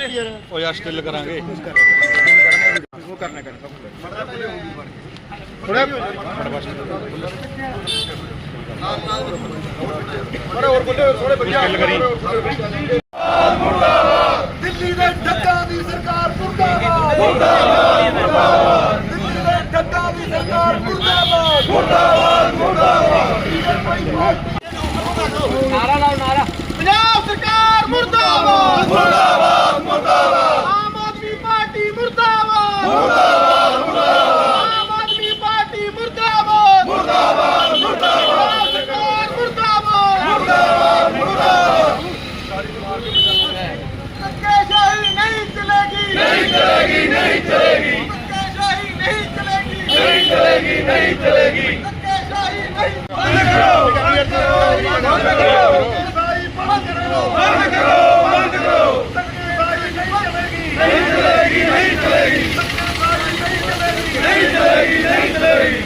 ਉਹ ਯਾਰ ਸਟਿਲ ਕਰਾਂਗੇ। ਦਿੱਲੀ ਦੇ ਠੱਗਾਂ ਦੀ ਸਰਕਾਰ ਮੁਰਦਾਬਾਦ। ਮੁਰਦਾਬਾਦ ਮੁਰਦਾਬਾਦ ਦਿੱਲੀ ਦੇ ਠੱਗਾਂ ਦੀ ਸਰਕਾਰ ਮੁਰਦਾਬਾਦ। ਮੁਰਦਾਬਾਦ ਮੁਰਦਾਬਾਦ। ਨਾਰਾ ਲਾਓ ਨਾਰਾ ਪੰਜਾਬ ਸਰਕਾਰ ਮੁਰਦਾਬਾਦ ਮੁਰਦਾਬਾਦ ਮੁਰਦਾਬਾਦ ਆਮ ਆਦਮੀ ਪਾਰਟੀ ਮੁਰਦਾਬਾਦ ਮੁਰਦਾਬਾਦ ਮੁਰਦਾਬਾਦ ਆਮ ਆਦਮੀ ਪਾਰਟੀ ਮੁਰਦਾਬਾਦ ਮੁਰਦਾਬਾਦ ਮੁਰਦਾਬਾਦ ਸਰਕਾਰ ਮੁਰਦਾਬਾਦ ਮੁਰਦਾਬਾਦ ਧੱਕੇਸ਼ਾਹੀ ਨਹੀਂ ਚਲੇਗੀ ਨਹੀਂ ਚਲੇਗੀ ਨਹੀਂ ਚਲੇਗੀ ਧੱਕੇਸ਼ਾਹੀ ਨਹੀਂ ਚਲੇਗੀ ਨਹੀਂ ਚਲੇਗੀ ਨਹੀਂ ਚਲੇਗੀ ਧੱਕੇਸ਼ਾਹੀ ਨਹੀਂ ਬੰਦ ਕਰੋ ਬੰਦ ਕਰੋ ਬੰਦ ਕਰੋ ਬੰਦ ਕਰੋ ਬੰਦ ਕਰੋ ਧੱਕੇਸ਼ਾਹੀ ਨਹੀਂ ਚਲੇਗੀ ਨਹੀਂ ਚਲੇਗੀ ਨਹੀਂ ਚਲੇਗੀ ਨਹੀਂ ਚਲੇਗੀ ਨਹੀਂ ਚਲੇਗੀ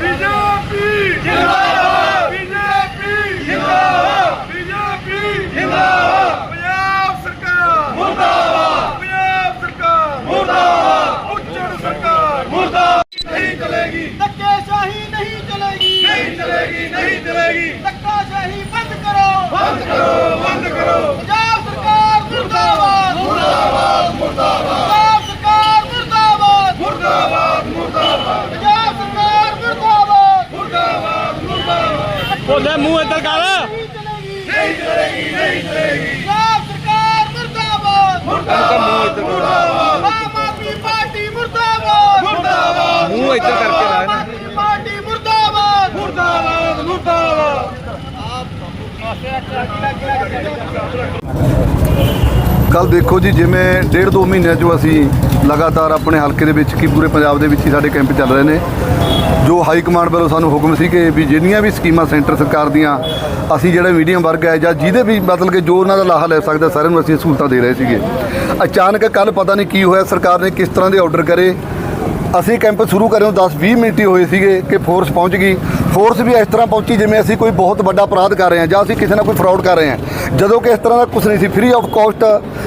ਬੀਜੇਪੀ ਜਿੰਦਾਬਾਦ ਬੀਜੇਪੀ ਜਿੰਦਾਬਾਦ ਬੀਜੇਪੀ ਜਿੰਦਾਬਾਦ ਪੰਜਾਬ ਸਰਕਾਰ ਮੁਰਦਾਬਾਦ ਪੰਜਾਬ ਸਰਕਾਰ ਮੁਰਦਾਬਾਦ ਉੱਚੜ ਸਰਕਾਰ ਮੁਰਦਾਬਾਦ ਨਹੀਂ ਚਲੇਗੀ ਧੱਕੇਸ਼ਾਹੀ ਨਹੀਂ ਚਲੇਗੀ ਨਹੀਂ ਚਲੇਗੀ ਨਹੀਂ ਚਲੇਗੀ ਧੱਕਾਸ਼ਾਹੀ ਬੰਦ ਕਰੋ ਬੰਦ ਕਰੋ ਬੰਦ ਕਰੋ ਪੰਜਾਬ ਸਰਕਾਰ ਮੁਰਦਾਬਾਦ ਮੁਰਦਾਬਾਦ ਮੁਰਦਾਬਾਦ ਪੰਜਾਬ ਸਰਕਾਰ ਮੁਰਦਾਬਾਦ ਮੁਰਦਾਬਾਦ ਮੁਰਦਾਬਾਦ ਪੰਜਾਬ ਸਰਕਾਰ ਮੁਰਦਾਬਾਦ ਮੁਰਦਾਬਾਦ ਮੁਰਦਾਬਾਦ ਬੋਲੇ ਮੂੰਹ ਇੱਧਰ ਕਰ। ਨਹੀਂ ਚਲੇਗੀ ਨਹੀਂ ਚਲੇਗੀ ਪੰਜਾਬ ਸਰਕਾਰ ਮੁਰਦਾਬਾਦ ਮੁਰਦਾਬਾਦ ਮੁਰਦਾਬਾਦ ਆਮ ਆਦਮੀ ਪਾਰਟੀ ਮੁਰਦਾਬਾਦ ਮੁਰਦਾਬਾਦ ਮੂੰਹ ਇੱਧਰ ਕਰਕੇ ਲਾ ਆਮ ਆਦਮੀ ਪਾਰਟੀ ਮੁਰਦਾਬਾਦ ਮੁਰਦਾਬਾਦ ਮੁਰਦਾਬਾਦ ਕੱਲ ਦੇਖੋ ਜੀ ਜਿਵੇਂ ਡੇਢ ਦੋ ਮਹੀਨਿਆਂ ਤੋਂ ਅਸੀਂ ਲਗਾਤਾਰ ਆਪਣੇ ਹਲਕੇ ਦੇ ਵਿੱਚ ਕੀ ਪੂਰੇ ਪੰਜਾਬ ਦੇ ਵਿੱਚ ਹੀ ਸਾਡੇ ਕੈਂਪ ਚੱਲ ਰਹੇ ਨੇ। ਹਾਈ ਕਮਾਂਡ ਵੱਲੋਂ ਸਾਨੂੰ ਹੁਕਮ ਸੀ ਕਿ ਵੀ ਜਿੰਨੀਆਂ ਵੀ ਸਕੀਮਾਂ ਸੈਂਟਰ ਸਰਕਾਰ ਦੀਆਂ, ਅਸੀਂ ਜਿਹੜਾ ਮੀਡੀਅਮ ਵਰਗ ਹੈ ਜਾਂ ਜਿਹਦੇ ਵੀ ਮਤਲਬ ਕਿ ਜੋ ਉਹਨਾਂ ਦਾ ਲਾਹਾ ਲੈ ਸਕਦਾ, ਸਾਰਿਆਂ ਨੂੰ ਅਸੀਂ ਸਹੂਲਤਾਂ ਦੇ ਰਹੇ ਸੀਗੇ। ਅਚਾਨਕ ਕੱਲ ਪਤਾ ਨਹੀਂ ਕੀ ਹੋਇਆ, ਸਰਕਾਰ ਨੇ ਕਿਸ ਤਰ੍ਹਾਂ ਦੇ ਆਰਡਰ ਕਰੇ। ਅਸੀਂ ਕੈਂਪ ਸ਼ੁਰੂ ਕਰਿਓ 10-20 ਮਿੰਟ ਹੀ ਹੋਏ ਸੀਗੇ ਕਿ ਫੋਰਸ ਪਹੁੰਚ ਗਈ। ਫੋਰਸ ਵੀ ਇਸ ਤਰ੍ਹਾਂ ਪਹੁੰਚੀ ਜਿਵੇਂ ਅਸੀਂ ਕੋਈ ਬਹੁਤ ਵੱਡਾ ਅਪਰਾਧ ਕਰ ਰਹੇ ਹਾਂ ਜਾਂ ਅਸੀਂ ਕਿਸੇ ਨਾਲ ਕੋਈ ਫਰਾਡ ਕਰ ਰਹੇ ਹਾਂ। ਜਦੋਂ ਕਿ ਇਸ ਤਰ੍ਹਾਂ ਦਾ ਕੁਝ ਨਹੀਂ ਸੀ ਫ੍ਰੀ ਆਫ ਕਾਸਟ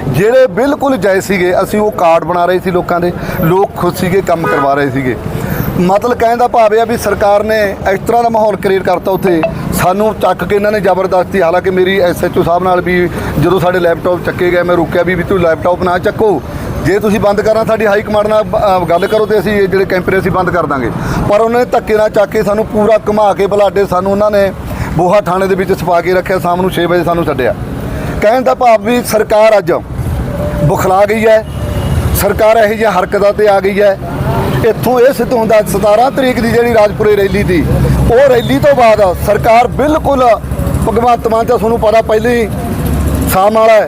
ਜਿਹੜੇ ਬਿਲਕੁਲ ਜਾਇਜ਼ ਸੀਗੇ, ਅਸੀਂ ਉਹ ਕਾਰਡ ਬਣਾ ਰਹੇ ਸੀ ਲੋਕਾਂ ਦੇ। ਲੋਕ ਖੁਦ ਸੀਗੇ, ਕੰਮ ਕਰਵਾ ਰਹੇ ਸੀਗੇ। ਮਤਲਬ ਕਹਿਣ ਦਾ ਭਾਵ ਇਹ ਆ ਵੀ ਸਰਕਾਰ ਨੇ ਇਸ ਤਰ੍ਹਾਂ ਦਾ ਮਾਹੌਲ ਕ੍ਰੀਏਟ ਕਰਤਾ ਉੱਥੇ। ਸਾਨੂੰ ਚੱਕ ਕੇ ਇਹਨਾਂ ਨੇ ਜ਼ਬਰਦਸਤੀ, ਹਾਲਾਂਕਿ ਮੇਰੀ ਐਸਐਚਓ ਸਾਹਿਬ ਨਾਲ ਵੀ ਜਦੋਂ ਸਾਡੇ ਲੈਪਟਾਪ ਚੱਕੇ ਗਏ, ਮੈਂ ਰੋਕਿਆ ਵੀ ਵੀ ਤੂੰ ਲੈਪਟਾਪ ਨਾ ਚੱਕੋ। ਜੇ ਤੁਸੀਂ ਬੰਦ ਕਰਨਾ ਸਾਡੀ ਹਾਈ ਕਮਾਂਡ ਨਾਲ ਗੱਲ ਕਰੋ ਤੇ ਅਸੀਂ ਜਿਹੜੇ ਕੈਂਪ ਅਸੀਂ ਬੰਦ ਕਰ ਦਾਂਗੇ। ਪਰ ਉਹਨਾਂ ਨੇ ਧੱਕੇ ਨਾਲ ਚੱਕ ਕੇ ਸਾਨੂੰ ਪੂਰਾ ਘੁਮਾ ਕੇ ਬਲਾਡੇ, ਸਾਨੂੰ ਉਹਨਾਂ ਨੇ ਬੋਹਾ ਥਾਣੇ ਦੇ ਵਿੱਚ ਛਪਾ ਕੇ ਰੱਖਿਆ, ਸ਼ਾਮ ਨੂੰ 6 ਵਜੇ ਸਾਨੂੰ ਛੱਡਿਆ। ਕਹਿਣ ਦਾ ਭਾਵ ਵੀ ਸਰਕਾਰ ਅੱਜ ਬੁਖਲਾ ਗਈ ਹੈ। ਸਰਕਾਰ ਇਹੋ ਜਿਹੀਆਂ ਹਰਕਤਾਂ ਤੇ ਆ ਗਈ ਹੈ। ਇੱਥੋਂ ਇਹ ਸਿੱਧ ਹੁੰਦਾ 17 ਤਰੀਕ ਦੀ ਜਿਹੜੀ ਰਾਜਪੁਰੇ ਰੈਲੀ ਦੀ, ਉਹ ਰੈਲੀ ਤੋਂ ਬਾਅਦ ਸਰਕਾਰ ਬਿਲਕੁਲ ਭਗਵੰਤ ਮਾਨ ਤਾਂ ਤੁਹਾਨੂੰ ਪਤਾ ਪਹਿਲੇ ਹੀ ਸਾਮ ਵਾਲਾ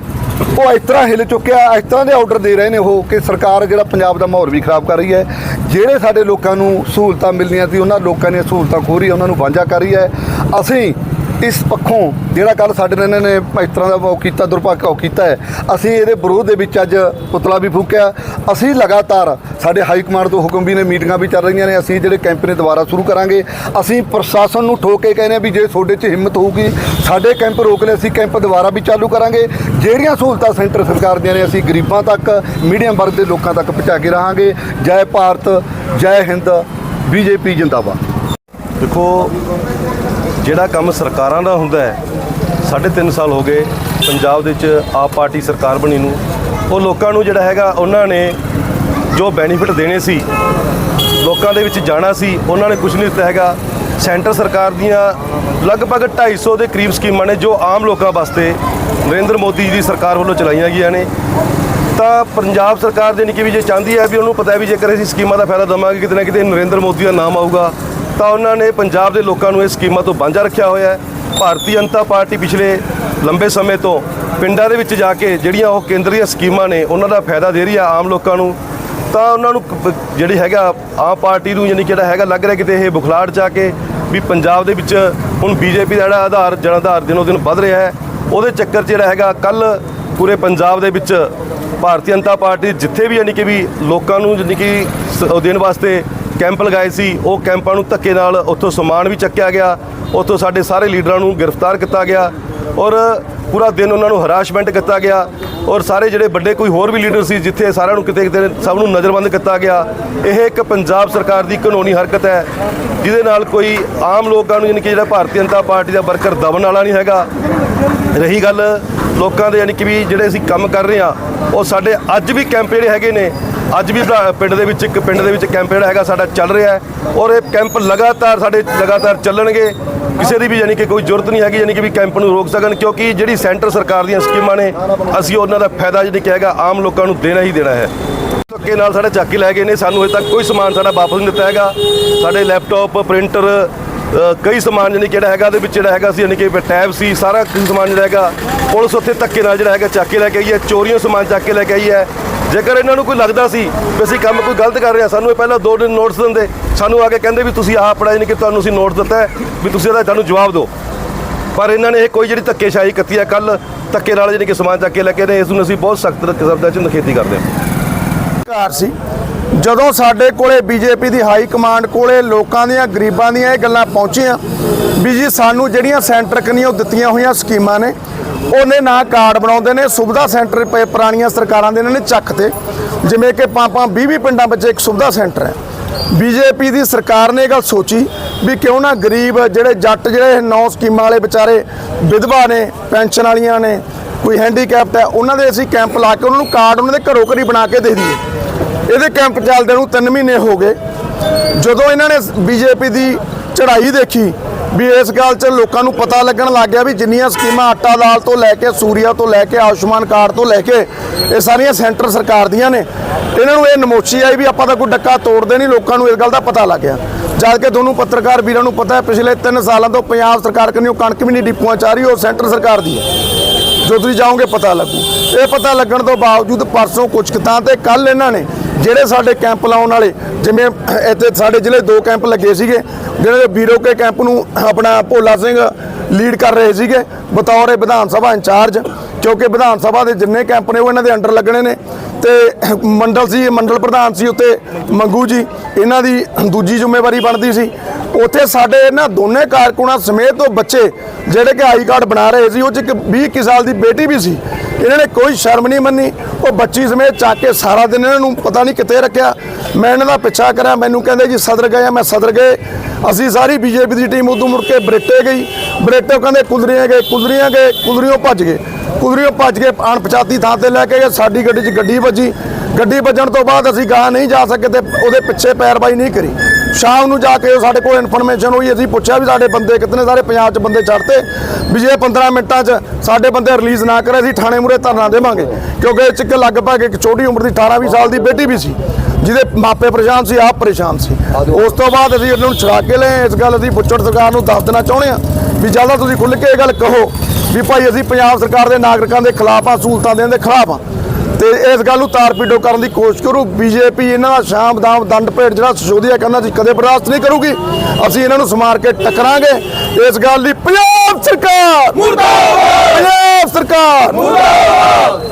ਉਹ ਇਸ ਤਰ੍ਹਾਂ ਹਿਲ ਚੁੱਕਿਆ, ਇਸ ਤਰ੍ਹਾਂ ਦੇ ਆਰਡਰ ਦੇ ਰਹੇ ਨੇ ਉਹ ਕਿ ਸਰਕਾਰ ਜਿਹੜਾ ਪੰਜਾਬ ਦਾ ਮਾਹੌਲ ਵੀ ਖਰਾਬ ਕਰ ਰਹੀ ਹੈ, ਜਿਹੜੇ ਸਾਡੇ ਲੋਕਾਂ ਨੂੰ ਸਹੂਲਤਾਂ ਮਿਲਣੀਆਂ ਸੀ, ਉਹਨਾਂ ਲੋਕਾਂ ਦੀਆਂ ਸਹੂਲਤਾਂ ਖੋਹ ਰਹੀ ਉਹਨਾਂ ਨੂੰ ਵਾਂਝਾ ਕਰ ਰਹੀ ਹੈ, ਅਸੀਂ ਇਸ ਪੱਖੋਂ ਜਿਹੜਾ ਕੱਲ ਸਾਡੇ ਨਾਲ ਇਹਨਾਂ ਨੇ ਇਸ ਤਰ੍ਹਾਂ ਦਾ ਉਹ ਕੀਤਾ, ਦੁਰਭਾਗਾ ਉਹ ਕੀਤਾ ਹੈ, ਅਸੀਂ ਇਹਦੇ ਵਿਰੋਧ ਦੇ ਵਿੱਚ ਅੱਜ ਪੁਤਲਾ ਵੀ ਫੂਕਿਆ। ਅਸੀਂ ਲਗਾਤਾਰ ਸਾਡੇ ਹਾਈ ਕਮਾਂਡ ਤੋਂ ਹੁਕਮ ਵੀ ਨੇ, ਮੀਟਿੰਗਾਂ ਵੀ ਚੱਲ ਰਹੀਆਂ ਨੇ, ਅਸੀਂ ਜਿਹੜੇ ਕੈਂਪ ਨੇ ਦੁਬਾਰਾ ਸ਼ੁਰੂ ਕਰਾਂਗੇ। ਅਸੀਂ ਪ੍ਰਸ਼ਾਸਨ ਨੂੰ ਠੋਕ ਕੇ ਕਹਿੰਦੇ ਹਾਂ ਵੀ ਜੇ ਤੁਹਾਡੇ 'ਚ ਹਿੰਮਤ ਹੋਊਗੀ, ਸਾਡੇ ਕੈਂਪ ਰੋਕ ਲੈ ਅਸੀਂ ਕੈਂਪ ਦੁਬਾਰਾ ਵੀ ਚਾਲੂ ਕਰਾਂਗੇ। ਜਿਹੜੀਆਂ ਸਹੂਲਤਾਂ ਸੈਂਟਰ ਸਰਕਾਰ ਦੀਆਂ ਨੇ, ਅਸੀਂ ਗਰੀਬਾਂ ਤੱਕ, ਮੀਡੀਅਮ ਵਰਗ ਦੇ ਲੋਕਾਂ ਤੱਕ ਪਹੁੰਚਾ ਕੇ ਰਹਾਂਗੇ। ਜੈ ਭਾਰਤ, ਜੈ ਹਿੰਦ, ਬੀਜੇਪੀ ਜਿੰਦਾਬਾਦ। ਦੇਖੋ ਜਿਹੜਾ ਕੰਮ ਸਰਕਾਰਾਂ ਦਾ ਹੁੰਦਾ ਹੈ, ਸਾਢੇ ਤਿੰਨ ਸਾਲ ਹੋ ਗਏ ਪੰਜਾਬ ਦੇ ਵਿੱਚ ਆਪ ਪਾਰਟੀ ਸਰਕਾਰ ਬਣੀ ਨੂੰ, ਉਹ ਲੋਕਾਂ ਨੂੰ ਜਿਹੜਾ ਹੈਗਾ ਉਹਨਾਂ ਨੇ ਜੋ ਬੈਨੀਫਿਟ ਦੇਣੇ ਸੀ, ਲੋਕਾਂ ਦੇ ਵਿੱਚ ਜਾਣਾ ਸੀ, ਉਹਨਾਂ ਨੇ ਕੁਝ ਨਹੀਂ ਦਿੱਤਾ ਹੈਗਾ। ਸੈਂਟਰ ਸਰਕਾਰ ਦੀਆਂ ਲਗਭਗ 250 ਦੇ ਕਰੀਬ ਸਕੀਮਾਂ ਨੇ ਜੋ ਆਮ ਲੋਕਾਂ ਵਾਸਤੇ ਨਰਿੰਦਰ ਮੋਦੀ ਜੀ ਦੀ ਸਰਕਾਰ ਵੱਲੋਂ ਚਲਾਈਆਂ ਗਈਆਂ ਨੇ। ਤਾਂ ਪੰਜਾਬ ਸਰਕਾਰ ਦੇ ਨਿੱਕੀ ਵੀ ਜੇ ਚਾਹੁੰਦੀ ਹੈ ਵੀ ਉਹਨੂੰ ਪਤਾ ਹੈ ਵੀ ਜੇਕਰ ਅਸੀਂ ਸਕੀਮਾਂ ਦਾ ਫਾਇਦਾ ਦਵਾਂਗੇ, ਕਿਤੇ ਨਾ ਕਿਤੇ ਨਰਿੰਦਰ ਮੋਦੀ ਦਾ ਨਾਮ ਆਊਗਾ। ਤਾਂ ਉਹਨਾਂ ਨੇ ਪੰਜਾਬ ਦੇ ਲੋਕਾਂ ਨੂੰ ਇਹ ਸਕੀਮਾਂ ਤੋਂ ਵਾਂਝਾ ਰੱਖਿਆ ਹੋਇਆ ਹੈ। ਭਾਰਤੀ ਜਨਤਾ ਪਾਰਟੀ ਪਿਛਲੇ ਲੰਬੇ ਸਮੇਂ ਤੋਂ ਪਿੰਡਾਂ ਦੇ ਵਿੱਚ ਜਾ ਕੇ ਜਿਹੜੀਆਂ ਉਹ ਕੇਂਦਰ ਸਕੀਮਾਂ ਨੇ, ਉਹਨਾਂ ਦਾ ਫਾਇਦਾ ਦੇ ਰਹੀ ਆ ਆਮ ਲੋਕਾਂ ਨੂੰ। ਤਾਂ ਉਹਨਾਂ ਨੂੰ ਜਿਹੜੀ ਹੈਗਾ ਆਮ ਪਾਰਟੀ ਨੂੰ ਯਾਨੀ ਕਿ ਜਿਹੜਾ ਹੈਗਾ ਲੱਗ ਰਿਹਾ ਕਿਤੇ ਇਹ ਬੁਖਲਾੜ ਜਾ ਕੇ ਵੀ ਪੰਜਾਬ ਦੇ ਵਿੱਚ ਹੁਣ ਬੀਜੇਪੀ ਦਾ ਜਿਹੜਾ ਆਧਾਰ ਜਨ ਆਧਾਰ ਦਿਨੋਂ ਦਿਨ ਵੱਧ ਰਿਹਾ ਹੈ। ਉਹਦੇ ਚੱਕਰ ਜਿਹੜਾ ਹੈਗਾ ਕੱਲ ਪੂਰੇ ਪੰਜਾਬ ਦੇ ਵਿੱਚ ਭਾਰਤੀ ਜਨਤਾ ਪਾਰਟੀ ਜਿੱਥੇ ਵੀ ਯਾਨੀ ਕਿ ਵੀ ਲੋਕਾਂ ਨੂੰ ਯਾਨੀ ਕਿ ਦੇਣ ਵਾਸਤੇ ਕੈਂਪ ਲਗਾਏ ਸੀ, ਉਹ ਕੈਂਪਾਂ ਨੂੰ ਧੱਕੇ ਨਾਲ ਉੱਥੋਂ ਸਮਾਨ ਵੀ ਚੱਕਿਆ ਗਿਆ, ਉੱਥੋਂ ਸਾਡੇ ਸਾਰੇ ਲੀਡਰਾਂ ਨੂੰ ਗ੍ਰਿਫਤਾਰ ਕੀਤਾ ਗਿਆ ਔਰ ਪੂਰਾ ਦਿਨ ਉਹਨਾਂ ਨੂੰ ਹਰਾਸ਼ਮੈਂਟ ਕੀਤਾ ਗਿਆ ਔਰ ਸਾਰੇ ਜਿਹੜੇ ਵੱਡੇ ਕੋਈ ਹੋਰ ਵੀ ਲੀਡਰ ਸੀ ਜਿੱਥੇ ਸਾਰਿਆਂ ਨੂੰ ਕਿਤੇ ਕਿਤੇ ਸਭ ਨੂੰ ਨਜ਼ਰਬੰਦ ਕੀਤਾ ਗਿਆ, ਇਹ ਇੱਕ ਪੰਜਾਬ ਸਰਕਾਰ ਦੀ ਕਾਨੂੰਨੀ ਹਰਕਤ ਹੈ, ਜਿਹਦੇ ਨਾਲ ਕੋਈ ਆਮ ਲੋਕਾਂ ਨੂੰ ਯਾਨੀ ਕਿ ਜਿਹੜਾ ਭਾਰਤੀ ਜਨਤਾ ਪਾਰਟੀ ਦਾ ਵਰਕਰ ਦਬਨ ਵਾਲਾ ਨਹੀਂ ਹੈਗਾ। ਰਹੀ ਗੱਲ ਲੋਕਾਂ ਦੇ ਯਾਨੀ ਕਿ ਵੀ ਜਿਹੜੇ ਅਸੀਂ ਕੰਮ ਕਰ ਰਹੇ ਆ ਉਹ ਸਾਡੇ ਅੱਜ ਵੀ ਕੈਂਪ ਜਿਹੜੇ ਹੈਗੇ ਨੇ, ਅੱਜ ਵੀ ਪਿੰਡ ਦੇ ਵਿੱਚ ਇੱਕ ਪਿੰਡ ਦੇ ਵਿੱਚ ਕੈਂਪ ਜਿਹੜਾ ਹੈਗਾ ਸਾਡਾ ਚੱਲ ਰਿਹਾ ਹੈ ਔਰ ਇਹ ਕੈਂਪ ਲਗਾਤਾਰ ਸਾਡੇ ਲਗਾਤਾਰ ਚੱਲਣਗੇ। ਕਿਸੇ ਦੀ ਵੀ ਯਾਨੀ ਕਿ ਕੋਈ ਜ਼ਰੂਰਤ ਨਹੀਂ ਹੈਗੀ ਯਾਨੀ ਕਿ ਵੀ ਕੈਂਪ ਨੂੰ ਰੋਕ ਸਕਣ ਕਿਉਂਕਿ ਜਿਹੜੀ ਸੈਂਟਰ ਸਰਕਾਰ ਦੀਆਂ ਸਕੀਮਾਂ ਨੇ, ਅਸੀਂ ਉਹਨਾਂ ਦਾ ਫਾਇਦਾ ਜਿਹੜੀ ਕਿ ਹੈਗਾ ਆਮ ਲੋਕਾਂ ਨੂੰ ਦੇਣਾ ਹੀ ਦੇਣਾ ਹੈ। ਧੱਕੇ ਨਾਲ ਸਾਡੇ ਚੱਕ ਕੇ ਲੈ ਗਏ ਨੇ, ਸਾਨੂੰ ਅਜੇ ਤੱਕ ਕੋਈ ਸਮਾਨ ਸਾਡਾ ਵਾਪਸ ਨਹੀਂ ਦਿੱਤਾ ਹੈਗਾ। ਸਾਡੇ ਲੈਪਟਾਪ, ਪ੍ਰਿੰਟਰ ਕਈ ਸਮਾਨ ਯਾਨੀ ਜਿਹੜਾ ਹੈਗਾ ਉਹਦੇ ਵਿੱਚ ਜਿਹੜਾ ਹੈਗਾ ਸੀ ਯਾਨੀ ਕਿ ਟੈਬ ਸੀ, ਸਾਰਾ ਕੁਝ ਸਮਾਨ ਜਿਹੜਾ ਹੈਗਾ ਪੁਲਿਸ ਉੱਥੇ ਧੱਕੇ ਨਾਲ ਜਿਹੜਾ ਹੈਗਾ ਚੱਕ ਕੇ ਲੈ ਕੇ ਆਈ ਹੈ, ਚੋਰੀਆਂ ਸਮਾਨ ਚੱਕ ਕੇ ਲੈ ਕੇ ਆਈ ਹੈ। ਜੇਕਰ ਇਹਨਾਂ ਨੂੰ ਕੋਈ ਲੱਗਦਾ ਸੀ ਵੀ ਅਸੀਂ ਕੰਮ ਕੋਈ ਗਲਤ ਕਰ ਰਹੇ ਹਾਂ, ਸਾਨੂੰ ਇਹ ਪਹਿਲਾਂ ਦੋ ਦਿਨ ਨੋਟਿਸ ਦਿੰਦੇ। ਸਾਨੂੰ ਆ ਕੇ ਕਹਿੰਦੇ ਵੀ ਤੁਸੀਂ ਆਹ ਪੜਾ ਯਾਨੀ ਕਿ ਤੁਹਾਨੂੰ ਅਸੀਂ ਨੋਟਿਸ ਦਿੱਤਾ ਵੀ ਤੁਸੀਂ ਇਹਦਾ ਤੁਹਾਨੂੰ ਜਵਾਬ ਦਿਓ। ਪਰ ਇਹਨਾਂ ਨੇ ਇਹ ਕੋਈ ਜਿਹੜੀ ਧੱਕੇਸ਼ਾਹੀ ਕੀਤੀ ਹੈ ਕੱਲ ਧੱਕੇ ਨਾਲ ਜਿਹੜੀ ਕਿ ਸਮਾਨ ਚੱਕ ਕੇ ਲੈ ਕੇ ਨੇ, ਇਸ ਨੂੰ ਅਸੀਂ ਬਹੁਤ ਸਖਤ ਸ਼ਬਦਾਂ 'ਚ ਨਖੇਤੀ ਕਰਦੇ ਹਾਂ। ਘਰ ਸੀ। ਜਦੋਂ ਸਾਡੇ ਕੋਲੇ ਬੀਜੇਪੀ ਦੀ ਹਾਈ ਕਮਾਂਡ ਕੋਲੇ ਲੋਕਾਂ ਦੀਆਂ ਗਰੀਬਾਂ ਦੀਆਂ ਇਹ ਗੱਲਾਂ ਪਹੁੰਚੀਆਂ ਵੀ ਜੀ ਸਾਨੂੰ ਜਿਹੜੀਆਂ ਸੈਂਟਰ ਕਨੀਆਂ ਉਹ ਦਿੱਤੀਆਂ ਹੋਈਆਂ ਸਕੀਮਾਂ ਨੇ, ਉਹਨੇ ਨਾ ਕਾਰਡ ਬਣਾਉਂਦੇ ਨੇ, ਸੁਵਿਧਾ ਸੈਂਟਰ ਪਏ ਪੁਰਾਣੀਆਂ ਸਰਕਾਰਾਂ ਦੇ ਇਹਨਾਂ ਨੇ ਚੱਕ ਤੇ। ਜਿਵੇਂ ਕਿ ਪਾਪਾਂ 20-20 ਪਿੰਡਾਂ ਵਿੱਚ ਇੱਕ ਸੁਵਿਧਾ ਸੈਂਟਰ ਹੈ। ਬੀਜੇਪੀ ਦੀ ਸਰਕਾਰ ਨੇ ਇਹ ਗੱਲ ਸੋਚੀ ਵੀ ਕਿਉਂ ਨਾ ਗਰੀਬ ਜਿਹੜੇ ਜੱਟ ਜਿਹੜੇ ਨੌ ਸਕੀਮਾਂ ਵਾਲੇ ਵਿਚਾਰੇ ਵਿਧਵਾ ਨੇ, ਪੈਨਸ਼ਨ ਵਾਲੀਆਂ ਨੇ, ਕੋਈ ਹੈਂਡੀਕੈਪਟ ਹੈ, ਉਹਨਾਂ ਦੇ ਅਸੀਂ ਕੈਂਪ ਲਾ ਕੇ ਉਹਨਾਂ ਨੂੰ ਕਾਰਡ ਉਹਨਾਂ ਦੇ ਘਰੋਂ ਘਰੀ ਬਣਾ ਕੇ ਦੇ ਦਈਏ। ਇਹਦੇ ਕੈਂਪ ਚੱਲਦੇ ਨੂੰ 3 ਮਹੀਨੇ ਹੋ ਗਏ। ਜਦੋਂ ਇਹਨਾਂ ਨੇ ਬੀਜੇਪੀ ਦੀ ਚੜ੍ਹਾਈ ਦੇਖੀ, ਵੀ ਇਸ ਗੱਲ 'ਚ ਲੋਕਾਂ ਨੂੰ ਪਤਾ ਲੱਗਣ ਲੱਗ ਗਿਆ ਵੀ ਜਿੰਨੀਆਂ ਸਕੀਮਾਂ ਆਟਾ ਦਾਲ ਤੋਂ ਲੈ ਕੇ, ਸੂਰੀਆ ਤੋਂ ਲੈ ਕੇ, ਆਯੁਸ਼ਮਾਨ ਕਾਰਡ ਤੋਂ ਲੈ ਕੇ, ਇਹ ਸਾਰੀਆਂ ਸੈਂਟਰ ਸਰਕਾਰ ਦੀਆਂ ਨੇ। ਇਹਨਾਂ ਨੂੰ ਇਹ ਨਮੋਚੀ ਆਈ ਵੀ ਆਪਾਂ ਤਾਂ ਕੋਈ ਡੱਕਾ ਤੋੜਦੇ ਨਹੀਂ, ਲੋਕਾਂ ਨੂੰ ਇਸ ਗੱਲ ਦਾ ਪਤਾ ਲੱਗ ਗਿਆ। ਜਦ ਕਿ ਦੋਨੋਂ ਪੱਤਰਕਾਰ ਵੀਰਾਂ ਨੂੰ ਪਤਾ ਹੈ, ਪਿਛਲੇ 3 ਸਾਲਾਂ ਤੋਂ ਪੰਜਾਬ ਸਰਕਾਰ ਕੰਨਿਓ ਕਣਕ ਵੀ ਨਹੀਂ ਡਿਪੂਆਂ ਚ ਆ ਰਹੀ, ਉਹ ਸੈਂਟਰ ਸਰਕਾਰ ਦੀ ਹੈ। ਜੋ ਤੁਸੀਂ ਜਾਓਗੇ ਪਤਾ ਲੱਗੂ। ਇਹ ਪਤਾ ਲੱਗਣ ਤੋਂ ਬਾਵਜੂਦ ਪਰਸੋਂ ਕੁਝ ਕਿਤਾਂ ਤੇ ਕੱਲ ਇਹਨਾਂ ਨੇ ਜਿਹੜੇ ਸਾਡੇ ਕੈਂਪ ਲਾਉਣ ਵਾਲੇ, ਜਿਵੇਂ ਇੱਥੇ ਸਾਡੇ ਜ਼ਿਲ੍ਹੇ ਦੋ ਕੈਂਪ ਲੱਗੇ ਸੀਗੇ ਜਿਹੜੇ ਬੀਰੋ ਕੇ ਕੈਂਪ ਨੂੰ ਆਪਣਾ ਭੋਲਾ ਸਿੰਘ ਲੀਡ ਕਰ ਰਹੇ ਸੀਗੇ, ਬਤੌਰ ਵਿਧਾਨ ਸਭਾ ਇੰਚਾਰਜ, ਕਿਉਂਕਿ ਵਿਧਾਨ ਸਭਾ ਦੇ ਜਿੰਨੇ ਕੈਂਪ ਨੇ ਉਹ ਇਹਨਾਂ ਦੇ ਅੰਡਰ ਲੱਗਣੇ ਨੇ। ਤੇ ਮੰਡਲ ਸੀ, ਮੰਡਲ ਪ੍ਰਧਾਨ ਸੀ ਉੱਤੇ ਮੰਗੂ ਜੀ, ਇਹਨਾਂ ਦੀ ਦੂਜੀ ਜ਼ਿੰਮੇਵਾਰੀ ਬਣਦੀ ਸੀ। ਉੱਥੇ ਸਾਡੇ ਇਹਨਾਂ ਦੋਨੇ ਕਾਰਕੁਨਾਂ ਸਮੇਤ ਉਹ ਬੱਚੇ ਜਿਹੜੇ ਕਿ ਆਈ ਕਾਰਡ ਬਣਾ ਰਹੇ ਸੀ ਉਹ ਚ ਇੱਕ 20 ਇੱਕੀ ਸਾਲ ਦੀ ਬੇਟੀ ਵੀ ਸੀ। ਇਹਨਾਂ ਨੇ ਕੋਈ ਸ਼ਰਮ ਨਹੀਂ ਮੰਨੀ। ਉਹ ਬੱਚੀ ਸਮੇਤ ਚੱਕ ਕੇ ਸਾਰਾ ਦਿਨ ਇਹਨਾਂ ਨੂੰ ਪਤਾ ਨਹੀਂ ਕਿੱਥੇ ਰੱਖਿਆ। ਮੈਂ ਇਹਨਾਂ ਦਾ ਪਿੱਛਾ ਕਰਿਆ ਮੈਨੂੰ ਕਹਿੰਦੇ ਜੀ ਸਦਰ ਗਏ ਆ, ਮੈਂ ਸਦਰ ਗਏ। ਅਸੀਂ ਸਾਰੀ ਬੀਜੇਪੀ ਦੀ ਟੀਮ ਉਦੋਂ ਮੁੜ ਕੇ ਬਰੇਟੇ ਗਈ। ਬਰੇਟੇ ਕਹਿੰਦੇ ਕੁਲਰੀਆਂ ਗਏ ਕੁਲਰੀਆਂ ਗਏ ਕੁਲਰੀਆਂ ਭੱਜ ਗਏ। ਕੁਲਰੀਆਂ ਭੱਜ ਕੇ ਅਣਪਛਾਤੀ ਥਾਂ ਤੇ ਲੈ ਕੇ ਗਏ ਸਾਡੀ ਗੱਡੀ 'ਚ ਗੱਡੀ ਵੱਜੀ। ਗੱਡੀ ਵੱਜਣ ਤੋਂ ਬਾਅਦ ਅਸੀਂ ਗਾਹ ਨਹੀਂ ਜਾ ਸਕੇ ਤੇ ਉਹਦੇ ਪਿੱਛੇ ਪੈਰਵਾਈ ਨਹੀਂ ਕਰੀ। ਸ਼ਾਮ ਨੂੰ ਜਾ ਕੇ ਸਾਡੇ ਕੋਲ ਇਨਫੋਰਮੇਸ਼ਨ ਹੋਈ, ਅਸੀਂ ਪੁੱਛਿਆ ਵੀ ਸਾਡੇ ਬੰਦੇ ਕਿਤਨੇ ਸਾਰੇ ਪੰਜਾਬ 'ਚ ਬੰਦੇ ਛੱਡਤੇ ਵੀ ਜੇ 15 ਮਿੰਟਾਂ 'ਚ ਸਾਡੇ ਬੰਦੇ ਰਿਲੀਜ਼ ਨਾ ਕਰੇ, ਅਸੀਂ ਥਾਣੇ ਮੂਰੇ ਧਰਨਾ ਦੇਵਾਂਗੇ। ਕਿਉਂਕਿ ਇਹ 'ਚ ਇੱਕ ਲਗਭਗ ਇੱਕ ਛੋਟੀ ਉਮਰ ਦੀ 18 20 ਸਾਲ ਦੀ ਬੇਟੀ ਵੀ ਸੀ, ਜਿਹਦੇ ਮਾਪੇ ਪਰੇਸ਼ਾਨ ਸੀ, ਆਪ ਪਰੇਸ਼ਾਨ ਸੀ। ਉਸ ਤੋਂ ਬਾਅਦ ਅਸੀਂ ਇਹਨਾਂ ਨੂੰ ਛੁਡਾ ਕੇ ਲਏ, ਇਸ ਗੱਲ ਅਸੀਂ ਪੁੱਛੜ ਸਰਕਾਰ ਨੂੰ ਦੱਸ ਦੇਣਾ ਚਾਹੁੰਦੇ ਹਾਂ ਵੀ ਜਲਦਾ ਤੁਸੀਂ ਖੁੱਲ੍ਹ ਕੇ ਇਹ ਗੱਲ ਕਹੋ ਵੀ ਭਾਈ ਅਸੀਂ ਪੰਜਾਬ ਸਰਕਾਰ ਦੇ ਨਾਗਰਿਕਾਂ ਦੇ ਖਿਲਾਫ ਆ ਸਹੂਲਤਾਂ ਦੇਣ ਦੇ ਖਿਲਾਫ ਆ ਤੇ ਇਸ ਗੱਲ ਨੂੰ ਤਾਰਪੀਡੋ ਕਰਨ ਦੀ ਕੋਸ਼ਿਸ਼ ਕਰੂ। ਬੀਜੇਪੀ ਇਹਨਾਂ ਦਾ ਸ਼ਾਮ ਦਾਮ ਦੰਡ ਭੇਟ ਜਿਹੜਾ ਸੋਧਿਆ ਕਹਿੰਦਾ ਸੀ ਕਦੇ ਬਰਦਾਸ਼ਤ ਨਹੀਂ ਕਰੂਗੀ। ਅਸੀਂ ਇਹਨਾਂ ਨੂੰ ਸਮਾਰ ਕੇ ਟਕਰਾਂਗੇ। ਇਸ ਗੱਲ ਦੀ ਪੰਜਾਬ ਸਰਕਾਰ ਮੁਰਦਾਬਾਦ! ਪੰਜਾਬ ਸਰਕਾਰ ਮੁਰਦਾਬਾਦ